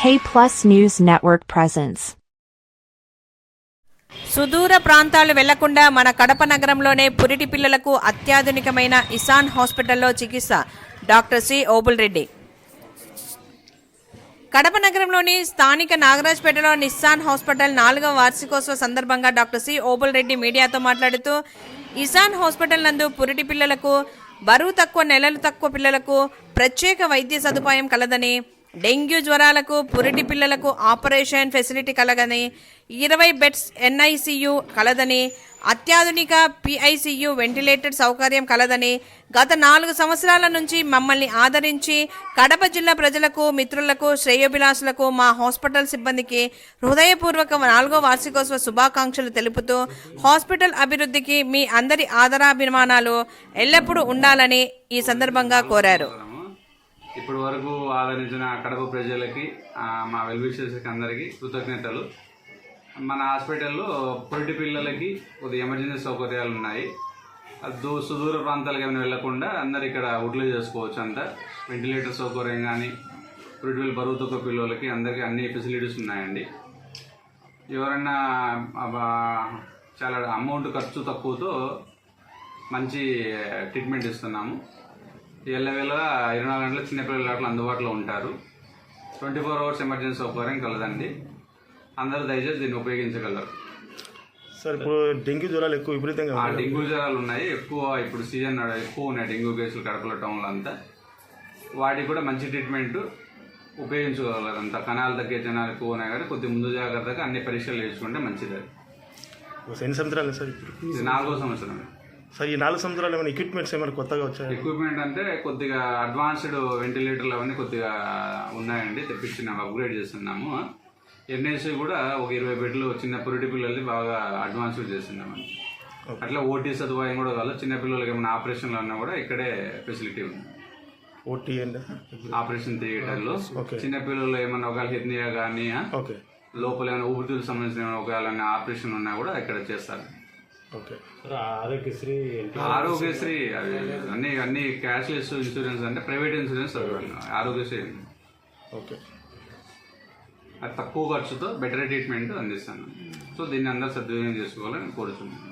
K Plus News Network presents. సుదూర ప్రాంతాలు వెళ్ళకుండా మన కడప నగరంలోనే పురిటి పిల్లలకు అత్యాధునికమైన ఇసాన్ హాస్పిటల్లో చికిత్స. Doctor C. ఓబుల్ రెడ్డి కడప నగరంలోని స్థానిక నాగరాజ్పేటలో నిస్సాన్ హాస్పిటల్ నాలుగవ వార్షికోత్సవ సందర్భంగా డాక్టర్ సి. ఓబుల్ రెడ్డి మీడియాతో మాట్లాడుతూ ఇసాన్ హాస్పిటల్ నందు పురిటి పిల్లలకు బరువు తక్కువ నెలలు తక్కువ పిల్లలకు ప్రత్యేక వైద్య సదుపాయం కలదని డెంగ్యూ జ్వరాలకు పురిటి పిల్లలకు ఆపరేషన్ ఫెసిలిటీ కలగని ఇరవై బెడ్స్ ఎన్ఐసియు కలదని అత్యాధునిక పిఐసియు వెంటిలేటెడ్ సౌకర్యం కలదని గత నాలుగు సంవత్సరాల నుంచి మమ్మల్ని ఆదరించి కడప జిల్లా ప్రజలకు మిత్రులకు శ్రేయోభిలాషులకు మా హాస్పిటల్ సిబ్బందికి హృదయపూర్వక నాలుగో వార్షికోత్సవ శుభాకాంక్షలు తెలుపుతూ హాస్పిటల్ అభివృద్ధికి మీ అందరి ఆదరాభిమానాలు ఎల్లప్పుడూ ఉండాలని ఈ సందర్భంగా కోరారు. ఇప్పటి వరకు ఆదరించిన కడప ప్రజలకి మా వెల్విషర్స్కి అందరికీ కృతజ్ఞతలు. మన హాస్పిటల్లో పొరిటి పిల్లలకి కొద్దిగా ఎమర్జెన్సీ సౌకర్యాలు ఉన్నాయి. దూ సుదూర ప్రాంతాలకు ఏమైనా వెళ్ళకుండా అందరు ఇక్కడ యూటిలైజ్ చేసుకోవచ్చు అంతా. వెంటిలేటర్ సౌకర్యం కానీ పొరిటి పిల్లలు బరువు తక్కువ పిల్లలకి అందరికీ అన్ని ఫెసిలిటీస్ ఉన్నాయండి. ఎవరైనా చాలా అమౌంట్ ఖర్చు తక్కువతో మంచి ట్రీట్మెంట్ ఇస్తున్నాము. ఎల్లవేళ ఇరవై నాలుగు గంటల చిన్నపిల్లలు అట్లా అందుబాటులో ఉంటారు. ట్వంటీ ఫోర్ అవర్స్ ఎమర్జెన్సీ సౌకర్యం కలదండి. అందరూ దయచేసి దీన్ని ఉపయోగించగలరు. సార్ ఇప్పుడు డెంగ్యూ జ్వరాలు ఎక్కువ విపరీతంగా. డెంగ్యూ జ్వరాలు ఉన్నాయి. ఎక్కువ ఇప్పుడు సీజన్ ఎక్కువ ఉన్నాయి డెంగ్యూ కేసులు కడపల టౌన్లో అంతా వాటికి కూడా మంచి ట్రీట్మెంట్ ఉపయోగించుకోగలరు అంతా కణాలు తగ్గే జనాలు ఎక్కువ ఉన్నాయి కానీ కొద్దిగా ముందు జాగ్రత్తగా అన్ని పరీక్షలు చేసుకుంటే మంచిది. ఎన్ని సంవత్సరాలు సార్ ఇప్పుడు? నాలుగో సంవత్సరం. సార్ ఈ నాలుగు సంవత్సరాలు ఏమైనా ఎక్విప్మెంట్స్ ఏమైనా కొత్తగా వచ్చాయి? ఎక్విప్మెంట్ అంటే కొద్దిగా అడ్వాన్స్డ్ వెంటిలేటర్లు అవన్నీ కొద్దిగా ఉన్నాయండి తెప్పించి మేము అప్గ్రేడ్ చేస్తున్నాము. ఎన్ఎస్సి కూడా ఒక ఇరవై బెడ్లు చిన్న పురిటి పిల్లల్ని బాగా అడ్వాన్స్డ్ చేస్తున్నామండి. అట్లా ఓటీ సదుపాయం కూడా వల్ల చిన్న పిల్లలకి ఏమైనా ఆపరేషన్లు ఉన్నా కూడా ఇక్కడే ఫెసిలిటీ ఉంది. ఓటీ అండ్ ఆపరేషన్ థియేటర్లో Okay. చిన్న పిల్లలు ఏమన్నా ఒకవేళ హెర్నియా కానీ లోపల ఏమైనా ఊపిరితిత్తులకు సంబంధించిన ఒకవేళ ఆపరేషన్ ఉన్నా కూడా ఇక్కడ చేస్తారు. ఆరోగ్యశ్రీ ఆరోగ్యశ్రీ అవి అన్ని అన్ని క్యాష్లెస్ ఇన్సూరెన్స్ అంటే ప్రైవేట్ ఇన్సూరెన్స్ ఆరోగ్యశ్రీ ఓకే. అది తక్కువ ఖర్చుతో బెటర్ ట్రీట్మెంట్ అందిస్తాను. సో దీన్ని అందరూ సద్వినియోగం చేసుకోవాలని కోరుతున్నాను